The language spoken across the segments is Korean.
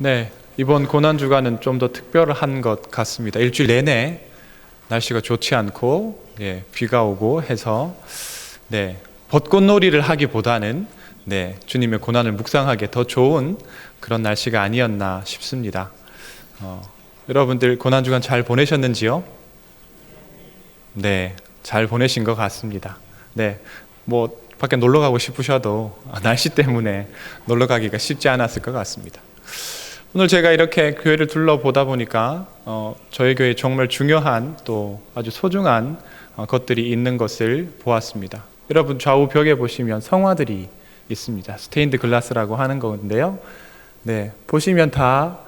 네, 이번 고난 주간은 좀 더 특별한 것 같습니다. 일주일 내내 날씨가 좋지 않고 예, 비가 오고 해서 네, 벚꽃놀이를 하기보다는 네, 주님의 고난을 묵상하기에 더 좋은 그런 날씨가 아니었나 싶습니다. 어, 여러분들 고난 주간 잘 보내셨는지요? 네, 잘 보내신 것 같습니다. 네, 뭐 밖에 놀러 가고 싶으셔도 날씨 때문에 놀러 가기가 쉽지 않았을 것 같습니다. 오늘 제가 이렇게 교회를 둘러보다 보니까 어, 저희 교회에 정말 중요한 또 아주 소중한 어, 것들이 있는 것을 보았습니다. 여러분 좌우 벽에 보시면 성화들이 있습니다. 스테인드 글라스라고 하는 건데요. 네, 보시면 다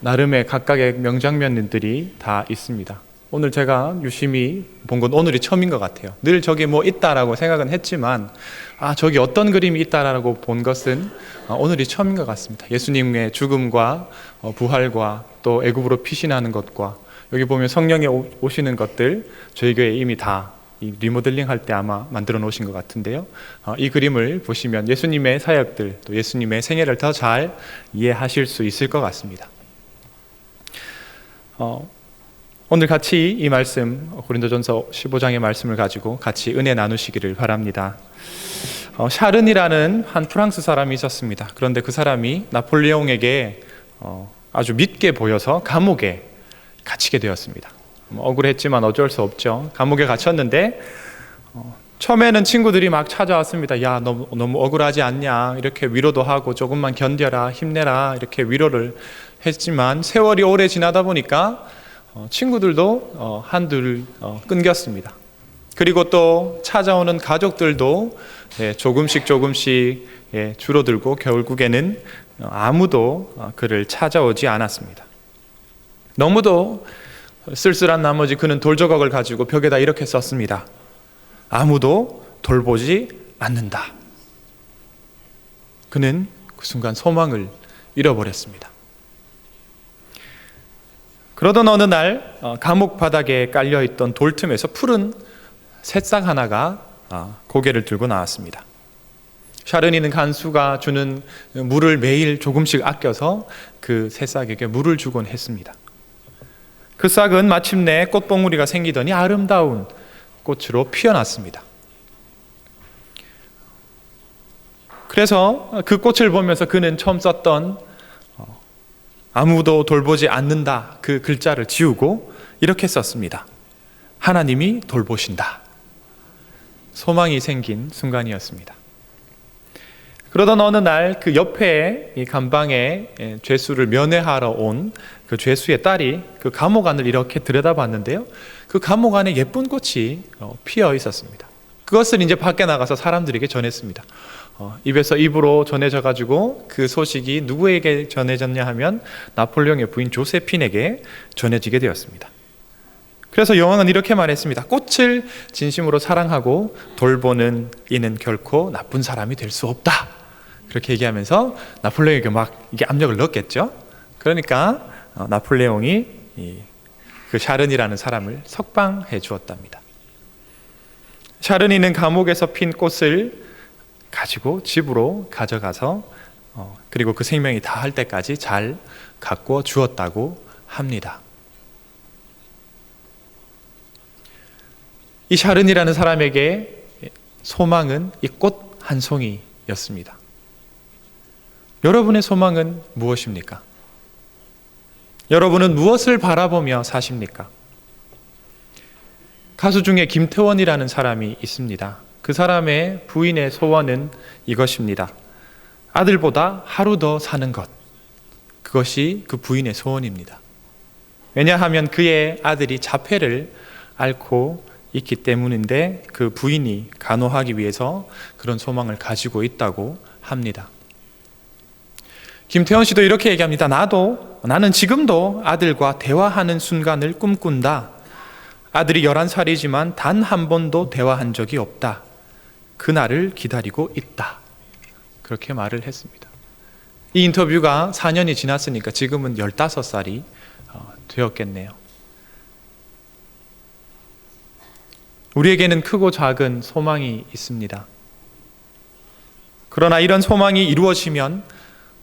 나름의 각각의 명장면들이 다 있습니다. 오늘 제가 유심히 본 건 오늘이 처음인 것 같아요. 늘 저기 뭐 있다라고 생각은 했지만, 아, 저기 어떤 그림이 있다라고 본 것은 어, 오늘이 처음인 것 같습니다. 예수님의 죽음과 어, 부활과 또 애굽으로 피신하는 것과 여기 보면 성령이 오- 오시는 것들 저희 교회 이미 다이 리모델링 할 때 아마 만들어 놓으신 것 같은데요. 어, 이 그림을 보시면 예수님의 사역들 또 예수님의 생애를 더 잘 이해하실 수 있을 것 같습니다. 어, 오늘 같이 이 말씀 고린도전서 15장의 말씀을 가지고 같이 은혜 나누시기를 바랍니다. 어, 샤른이라는 한 프랑스 사람이 있었습니다. 그런데 그 사람이 나폴레옹에게 어, 아주 믿게 보여서 감옥에 갇히게 되었습니다. 뭐 억울했지만 어쩔 수 없죠. 감옥에 갇혔는데 어, 처음에는 친구들이 막 찾아왔습니다. 야, 너무, 너무 억울하지 않냐? 이렇게 위로도 하고 조금만 견뎌라, 힘내라 이렇게 위로를 했지만 세월이 오래 지나다 보니까 어, 친구들도 어, 한둘 어, 끊겼습니다. 그리고 또 찾아오는 가족들도 예, 조금씩 조금씩 예, 줄어들고 결국에는 어, 아무도 어, 그를 찾아오지 않았습니다. 너무도 쓸쓸한 나머지 그는 돌조각을 가지고 벽에다 이렇게 썼습니다. 아무도 돌보지 않는다. 그는 그 순간 소망을 잃어버렸습니다. 그러던 어느 날 어, 감옥 바닥에 깔려 있던 돌틈에서 푸른 새싹 하나가 아, 고개를 들고 나왔습니다. 샤르니는 간수가 주는 물을 매일 조금씩 아껴서 그 새싹에게 물을 주곤 했습니다. 그 싹은 마침내 꽃봉우리가 생기더니 아름다운 꽃으로 피어났습니다. 그래서 그 꽃을 보면서 그는 처음 썼던 어, 아무도 돌보지 않는다 그 글자를 지우고 이렇게 썼습니다. 하나님이 돌보신다. 소망이 생긴 순간이었습니다. 그러던 어느 날 그 옆에 이 감방에 예, 죄수를 면회하러 온 그 죄수의 딸이 그 감옥 안을 이렇게 들여다봤는데요. 그 감옥 안에 예쁜 꽃이 어, 피어 있었습니다. 그것을 이제 밖에 나가서 사람들에게 전했습니다. 어, 입에서 입으로 전해져 가지고 그 소식이 누구에게 전해졌냐 하면 나폴레옹의 부인 조세핀에게 전해지게 되었습니다. 그래서 여왕은 이렇게 말했습니다. 꽃을 진심으로 사랑하고 돌보는 이는 결코 나쁜 사람이 될 수 없다. 그렇게 얘기하면서 나폴레옹에게 막 이게 압력을 넣었겠죠. 그러니까 어, 나폴레옹이 이, 그 샤른이라는 사람을 석방해 주었답니다. 샤른이는 감옥에서 핀 꽃을 가지고 집으로 가져가서 어, 그리고 그 생명이 다 할 때까지 잘 가꾸어 주었다고 합니다. 이 샤른이라는 사람에게 소망은 이 꽃 한 송이였습니다. 여러분의 소망은 무엇입니까? 여러분은 무엇을 바라보며 사십니까? 가수 중에 김태원이라는 사람이 있습니다. 그 사람의 부인의 소원은 이것입니다. 아들보다 하루 더 사는 것. 그것이 그 부인의 소원입니다. 왜냐하면 그의 아들이 자폐를 앓고 있기 때문인데 그 부인이 간호하기 위해서 그런 소망을 가지고 있다고 합니다. 김태원 씨도 이렇게 얘기합니다. 나도, 나는 지금도 아들과 대화하는 순간을 꿈꾼다. 아들이 11살이지만 단 한 번도 대화한 적이 없다. 그날을 기다리고 있다. 그렇게 말을 했습니다. 이 인터뷰가 4년이 지났으니까 지금은 15살이 어, 되었겠네요. 우리에게는 크고 작은 소망이 있습니다. 그러나 이런 소망이 이루어지면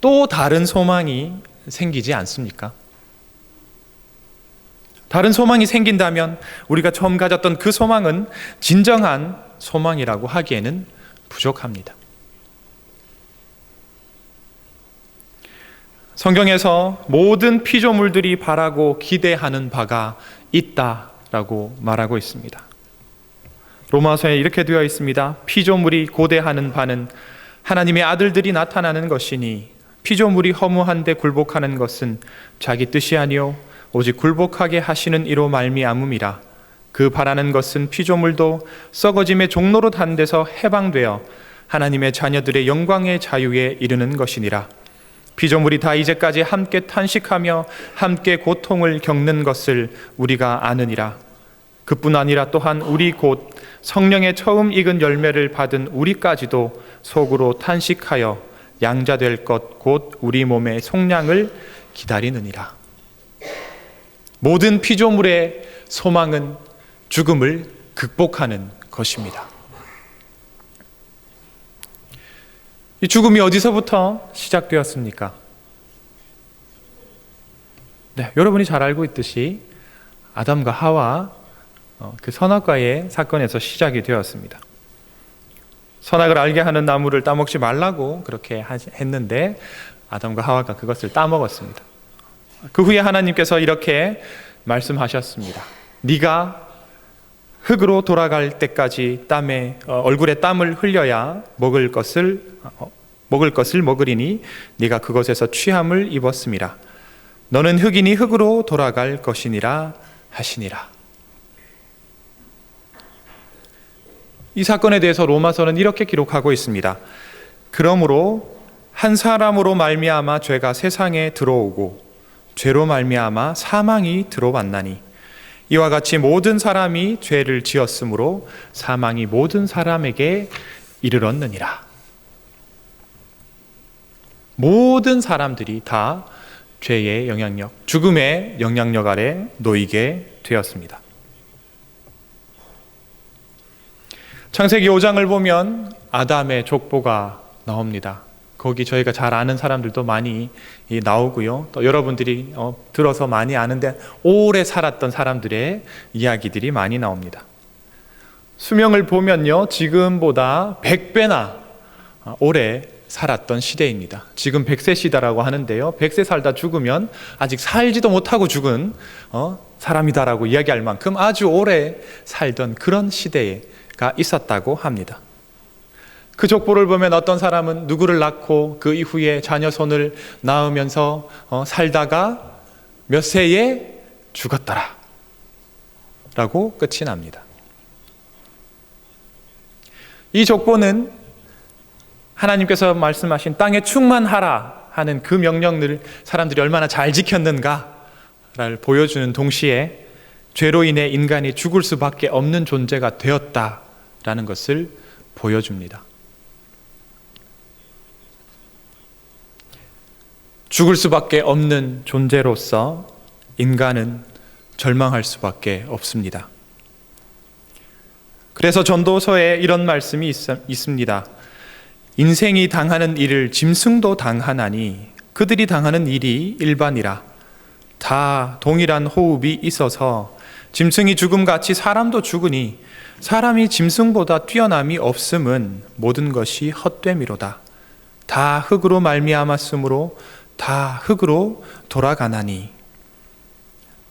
또 다른 소망이 생기지 않습니까? 다른 소망이 생긴다면 우리가 처음 가졌던 그 소망은 진정한 소망이라고 하기에는 부족합니다. 성경에서 모든 피조물들이 바라고 기대하는 바가 있다라고 말하고 있습니다. 로마서에 이렇게 되어 있습니다. 피조물이 고대하는 바는 하나님의 아들들이 나타나는 것이니 피조물이 허무한데 굴복하는 것은 자기 뜻이 아니요 오직 굴복하게 하시는 이로 말미암음이라 그 바라는 것은 피조물도 썩어짐의 종로로 단 데서 해방되어 하나님의 자녀들의 영광의 자유에 이르는 것이니라 피조물이 다 이제까지 함께 탄식하며 함께 고통을 겪는 것을 우리가 아느니라 그뿐 아니라 또한 우리 곧 성령의 처음 익은 열매를 받은 우리까지도 속으로 탄식하여 양자될 것 곧 우리 몸의 속량을 기다리느니라. 모든 피조물의 소망은 죽음을 극복하는 것입니다. 이 죽음이 어디서부터 시작되었습니까? 네, 여러분이 잘 알고 있듯이 아담과 하와 어, 그 선악과의 사건에서 시작이 되었습니다. 선악을 알게 하는 나무를 따먹지 말라고 그렇게 했는데 아담과 하와가 그것을 따먹었습니다. 그 후에 하나님께서 이렇게 말씀하셨습니다. 네가 흙으로 돌아갈 때까지 땀에 어, 얼굴에 땀을 흘려야 먹을 것을 어, 먹을 것을 먹으리니 네가 그것에서 취함을 입었음이라. 너는 흙이니 흙으로 돌아갈 것이니라 하시니라. 이 사건에 대해서 로마서는 이렇게 기록하고 있습니다. 그러므로 한 사람으로 말미암아 죄가 세상에 들어오고 죄로 말미암아 사망이 들어왔나니 이와 같이 모든 사람이 죄를 지었으므로 사망이 모든 사람에게 이르렀느니라. 모든 사람들이 다 죄의 영향력, 죽음의 영향력 아래 놓이게 되었습니다. 창세기 5장을 보면 아담의 족보가 나옵니다. 거기 저희가 잘 아는 사람들도 많이 나오고요. 또 여러분들이 어, 들어서 많이 아는데 오래 살았던 사람들의 이야기들이 많이 나옵니다. 수명을 보면요. 지금보다 100배나 오래 살았던 시대입니다. 지금 100세 시대라고 하는데요. 100세 살다 죽으면 아직 살지도 못하고 죽은 어, 사람이다라고 이야기할 만큼 아주 오래 살던 그런 시대에 가 있었다고 합니다. 그 족보를 보면 어떤 사람은 누구를 낳고 그 이후에 자녀 손을 낳으면서 어, 살다가 몇 세에 죽었더라. 라고 끝이 납니다. 이 족보는 하나님께서 말씀하신 땅에 충만하라 하는 그 명령을 사람들이 얼마나 잘 지켰는가를 보여주는 동시에 죄로 인해 인간이 죽을 수밖에 없는 존재가 되었다 라는 것을 보여줍니다. 죽을 수밖에 없는 존재로서 인간은 절망할 수밖에 없습니다. 그래서 전도서에 이런 말씀이 있, 있습니다. 인생이 당하는 일을 짐승도 당하나니 그들이 당하는 일이 일반이라 다 동일한 호흡이 있어서 짐승이 죽음같이 사람도 죽으니 사람이 짐승보다 뛰어남이 없음은 모든 것이 헛됨이로다. 다 흙으로 말미암았으므로 다 흙으로 돌아가나니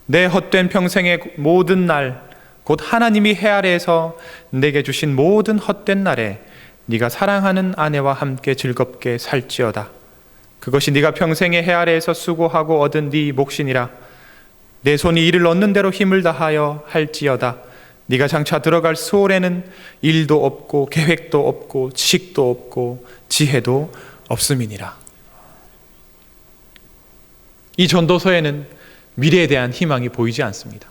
내 헛된 평생의 모든 날 곧 하나님이 해 아래에서 내게 주신 모든 헛된 날에 네가 사랑하는 아내와 함께 즐겁게 살지어다. 그것이 네가 평생의 해 아래에서 수고하고 얻은 네 몫이니라. 내 손이 이를 얻는 대로 힘을 다하여 할지어다. 네가 장차 들어갈 수월에는 일도 없고 계획도 없고 지식도 없고 지혜도 없음이니라. 이 전도서에는 미래에 대한 희망이 보이지 않습니다.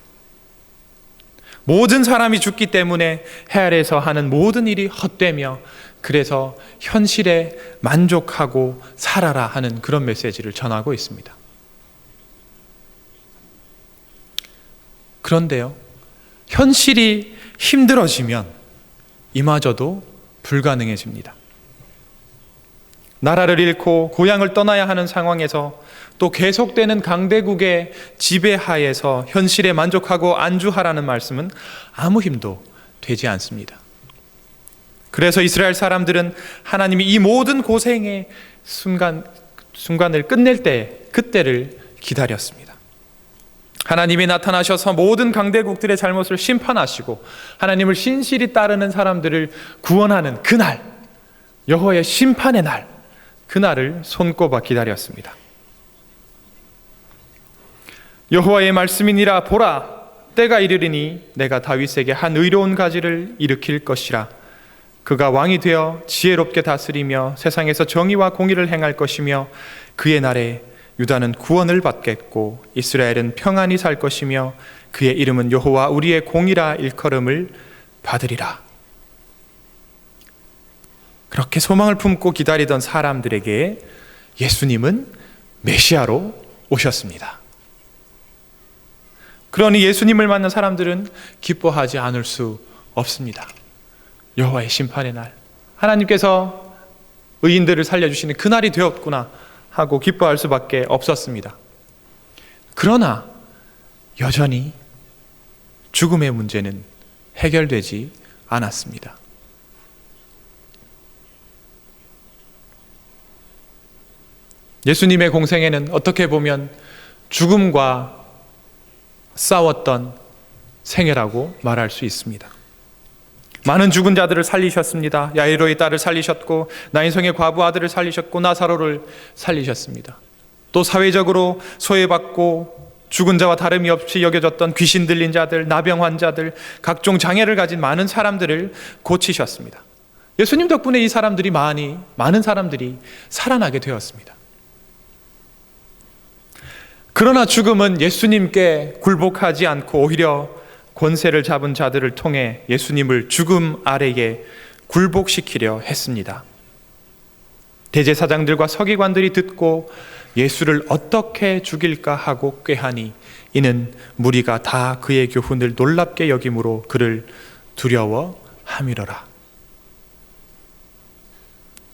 모든 사람이 죽기 때문에 해 아래에서 하는 모든 일이 헛되며 그래서 현실에 만족하고 살아라 하는 그런 메시지를 전하고 있습니다. 그런데요, 현실이 힘들어지면 이마저도 불가능해집니다. 나라를 잃고 고향을 떠나야 하는 상황에서 또 계속되는 강대국의 지배하에서 현실에 만족하고 안주하라는 말씀은 아무 힘도 되지 않습니다. 그래서 이스라엘 사람들은 하나님이 이 모든 고생의 순간 순간을 끝낼 때 그때를 기다렸습니다. 하나님이 나타나셔서 모든 강대국들의 잘못을 심판하시고 하나님을 신실히 따르는 사람들을 구원하는 그날 여호와의 심판의 날 그날을 손꼽아 기다렸습니다. 여호와의 말씀이니라 보라 때가 이르리니 내가 다윗에게 한 의로운 가지를 일으킬 것이라 그가 왕이 되어 지혜롭게 다스리며 세상에서 정의와 공의를 행할 것이며 그의 날에 유다는 구원을 받겠고 이스라엘은 평안히 살 것이며 그의 이름은 여호와 우리의 공이라 일컬음을 받으리라. 그렇게 소망을 품고 기다리던 사람들에게 예수님은 메시아로 오셨습니다. 그러니 예수님을 만난 사람들은 기뻐하지 않을 수 없습니다. 여호와의 심판의 날, 하나님께서 의인들을 살려주시는 그 날이 되었구나 하고 기뻐할 수밖에 없었습니다. 그러나 여전히 죽음의 문제는 해결되지 않았습니다. 예수님의 공생에는 어떻게 보면 죽음과 싸웠던 생애라고 말할 수 있습니다. 많은 죽은 자들을 살리셨습니다. 야이로의 딸을 살리셨고 나인성의 과부 아들을 살리셨고 나사로를 살리셨습니다. 또 사회적으로 소외받고 죽은 자와 다름이 없이 여겨졌던 귀신 들린 자들, 나병 환자들, 각종 장애를 가진 많은 사람들을 고치셨습니다. 예수님 덕분에 이 사람들이 많이 많은 사람들이 살아나게 되었습니다. 그러나 죽음은 예수님께 굴복하지 않고 오히려 권세를 잡은 자들을 통해 예수님을 죽음 아래에 굴복시키려 했습니다. 대제사장들과 서기관들이 듣고 예수를 어떻게 죽일까 하고 꾀하니 이는 무리가 다 그의 교훈을 놀랍게 여김으로 그를 두려워함이로라.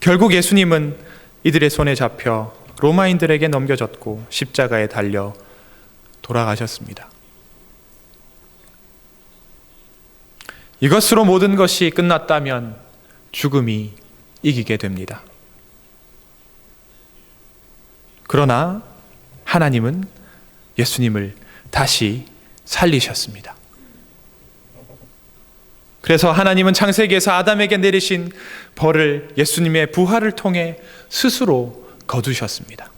결국 예수님은 이들의 손에 잡혀 로마인들에게 넘겨졌고 십자가에 달려 돌아가셨습니다. 이것으로 모든 것이 끝났다면 죽음이 이기게 됩니다. 그러나 하나님은 예수님을 다시 살리셨습니다. 그래서 하나님은 창세기에서 아담에게 내리신 벌을 예수님의 부활을 통해 스스로 거두셨습니다.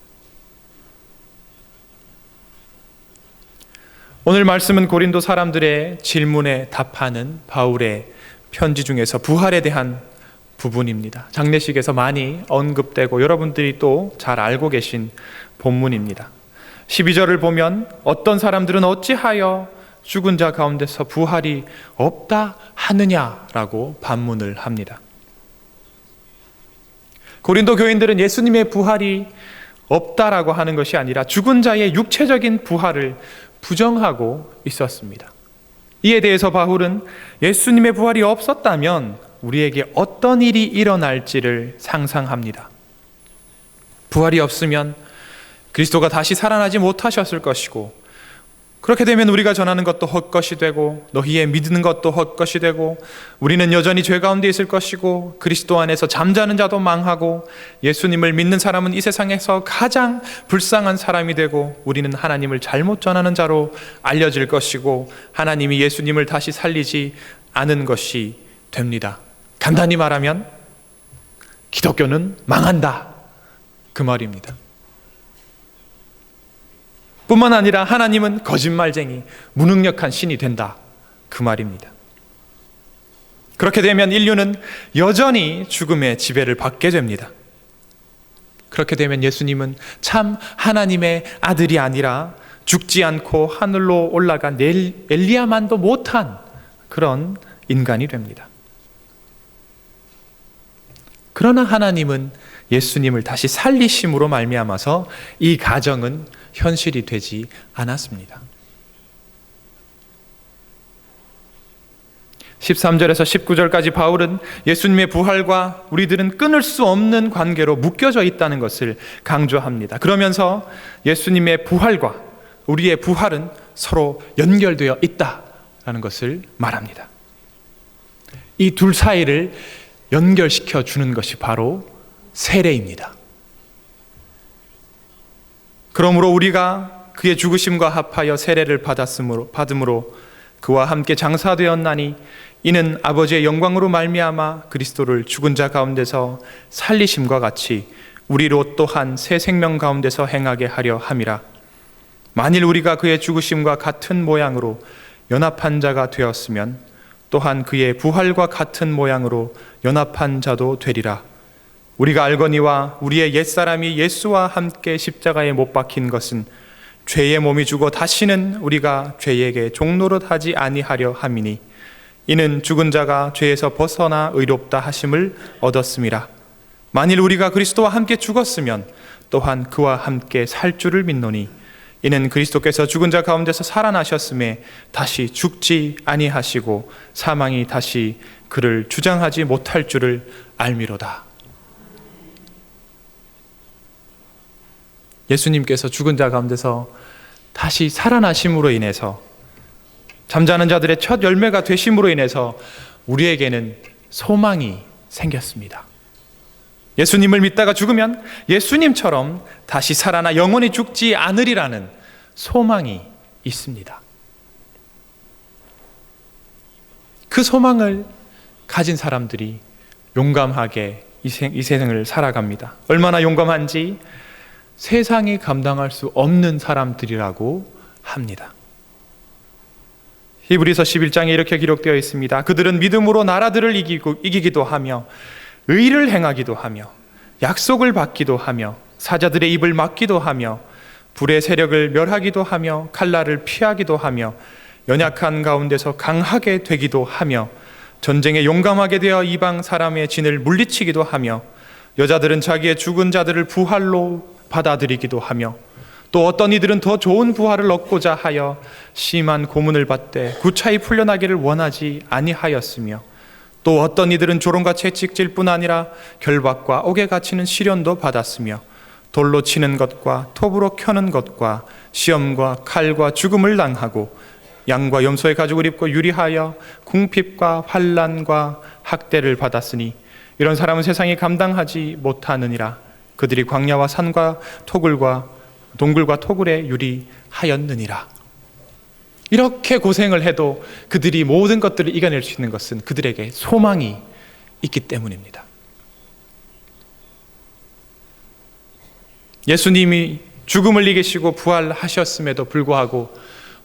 오늘 말씀은 고린도 사람들의 질문에 답하는 바울의 편지 중에서 부활에 대한 부분입니다. 장례식에서 많이 언급되고 여러분들이 또 잘 알고 계신 본문입니다. 12절을 보면 어떤 사람들은 어찌하여 죽은 자 가운데서 부활이 없다 하느냐라고 반문을 합니다. 고린도 교인들은 예수님의 부활이 없다라고 하는 것이 아니라 죽은 자의 육체적인 부활을 부정하고 있었습니다. 이에 대해서 바울은 예수님의 부활이 없었다면 우리에게 어떤 일이 일어날지를 상상합니다. 부활이 없으면 그리스도가 다시 살아나지 못하셨을 것이고 그렇게 되면 우리가 전하는 것도 헛것이 되고 너희의 믿는 것도 헛것이 되고 우리는 여전히 죄 가운데 있을 것이고 그리스도 안에서 잠자는 자도 망하고 예수님을 믿는 사람은 이 세상에서 가장 불쌍한 사람이 되고 우리는 하나님을 잘못 전하는 자로 알려질 것이고 하나님이 예수님을 다시 살리지 않은 것이 됩니다. 간단히 말하면 기독교는 망한다. 그 말입니다. 뿐만 아니라 하나님은 거짓말쟁이, 무능력한 신이 된다. 그 말입니다. 그렇게 되면 인류는 여전히 죽음의 지배를 받게 됩니다. 그렇게 되면 예수님은 참 하나님의 아들이 아니라 죽지 않고 하늘로 올라간 엘리야만도 못한 그런 인간이 됩니다. 그러나 하나님은 예수님을 다시 살리심으로 말미암아서 이 가정은 현실이 되지 않았습니다. 13절에서 19절까지 바울은 예수님의 부활과 우리들은 끊을 수 없는 관계로 묶여져 있다는 것을 강조합니다. 그러면서 예수님의 부활과 우리의 부활은 서로 연결되어 있다라는 것을 말합니다. 이 둘 사이를 연결시켜 주는 것이 바로 세례입니다. 그러므로 우리가 그의 죽으심과 합하여 세례를 받았으므로 받음으로 그와 함께 장사되었나니 이는 아버지의 영광으로 말미암아 그리스도를 죽은 자 가운데서 살리심과 같이 우리로 또한 새 생명 가운데서 행하게 하려 함이라. 만일 우리가 그의 죽으심과 같은 모양으로 연합한 자가 되었으면 또한 그의 부활과 같은 모양으로 연합한 자도 되리라 우리가 알거니와 우리의 옛사람이 예수와 함께 십자가에 못 박힌 것은 죄의 몸이 죽어 다시는 우리가 죄에게 종노릇 하지 아니하려 함이니 이는 죽은 자가 죄에서 벗어나 의롭다 하심을 얻었음이라 만일 우리가 그리스도와 함께 죽었으면 또한 그와 함께 살 줄을 믿노니 이는 그리스도께서 죽은 자 가운데서 살아나셨음에 다시 죽지 아니하시고 사망이 다시 그를 주장하지 못할 줄을 알미로다. 예수님께서 죽은 자 가운데서 다시 살아나심으로 인해서 잠자는 자들의 첫 열매가 되심으로 인해서 우리에게는 소망이 생겼습니다. 예수님을 믿다가 죽으면 예수님처럼 다시 살아나 영원히 죽지 않으리라는 소망이 있습니다. 그 소망을 가진 사람들이 용감하게 이, 생, 이 세상을 살아갑니다. 얼마나 용감한지 세상이 감당할 수 없는 사람들이라고 합니다. 히브리서 11장에 이렇게 기록되어 있습니다. 그들은 믿음으로 나라들을 이기고, 이기기도 하며 의를 행하기도 하며 약속을 받기도 하며 사자들의 입을 막기도 하며 불의 세력을 멸하기도 하며 칼날을 피하기도 하며 연약한 가운데서 강하게 되기도 하며 전쟁에 용감하게 되어 이방 사람의 진을 물리치기도 하며 여자들은 자기의 죽은 자들을 부활로 받아들이기도 하며 또 어떤 이들은 더 좋은 부활을 얻고자 하여 심한 고문을 받되 구차히 풀려나기를 원하지 아니하였으며 또 어떤 이들은 조롱과 채찍질 뿐 아니라 결박과 옥에 갇히는 시련도 받았으며 돌로 치는 것과 톱으로 켜는 것과 시험과 칼과 죽음을 당하고 양과 염소의 가죽을 입고 유리하여 궁핍과 환란과 학대를 받았으니 이런 사람은 세상이 감당하지 못하느니라 그들이 광야와 산과 토굴과 동굴과 토굴에 유리하였느니라 이렇게 고생을 해도 그들이 모든 것들을 이겨낼 수 있는 것은 그들에게 소망이 있기 때문입니다. 예수님이 죽음을 이기시고 부활하셨음에도 불구하고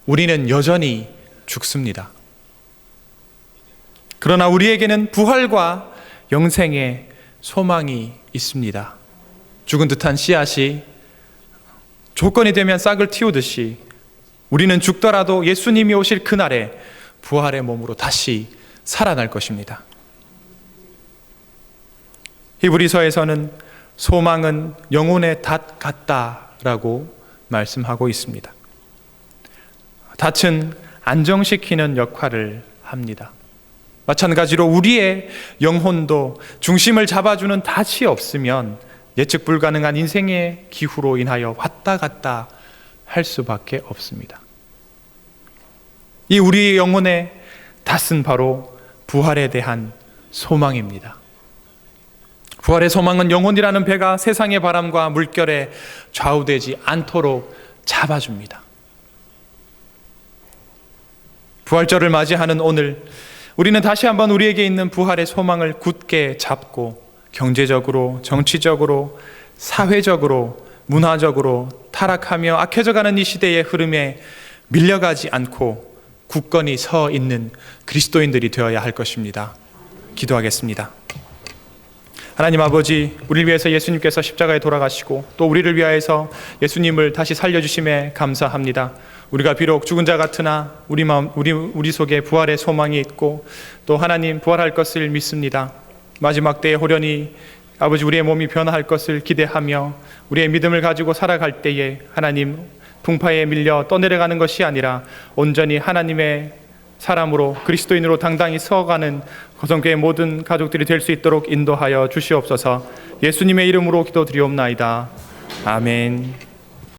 우리는 여전히 죽습니다. 그러나 우리에게는 부활과 영생의 소망이 있습니다. 죽은 듯한 씨앗이 조건이 되면 싹을 틔우듯이 우리는 죽더라도 예수님이 오실 그날에 부활의 몸으로 다시 살아날 것입니다. 히브리서에서는 소망은 영혼의 닷 같다라고 말씀하고 있습니다. 닷은 안정시키는 역할을 합니다. 마찬가지로 우리의 영혼도 중심을 잡아주는 닷이 없으면 예측 불가능한 인생의 기후로 인하여 왔다 갔다 할 수밖에 없습니다. 이 우리의 영혼의 닷은 바로 부활에 대한 소망입니다. 부활의 소망은 영혼이라는 배가 세상의 바람과 물결에 좌우되지 않도록 잡아줍니다. 부활절을 맞이하는 오늘, 우리는 다시 한번 우리에게 있는 부활의 소망을 굳게 잡고 경제적으로, 정치적으로, 사회적으로, 문화적으로 타락하며 악해져 가는 이 시대의 흐름에 밀려가지 않고 굳건히 서 있는 그리스도인들이 되어야 할 것입니다. 기도하겠습니다. 하나님 아버지, 우리를 위해서 예수님께서 십자가에 돌아가시고 또 우리를 위하여서 예수님을 다시 살려주심에 감사합니다. 우리가 비록 죽은 자 같으나 우리 마음, 우리, 우리 속에 부활의 소망이 있고 또 하나님 부활할 것을 믿습니다. 마지막 때에 호련히 아버지 우리의 몸이 변화할 것을 기대하며 우리의 믿음을 가지고 살아갈 때에 하나님 풍파에 밀려 떠내려가는 것이 아니라 온전히 하나님의 사람으로 그리스도인으로 당당히 서가는 거성교회 모든 가족들이 될 수 있도록 인도하여 주시옵소서. 예수님의 이름으로 기도드리옵나이다. 아멘.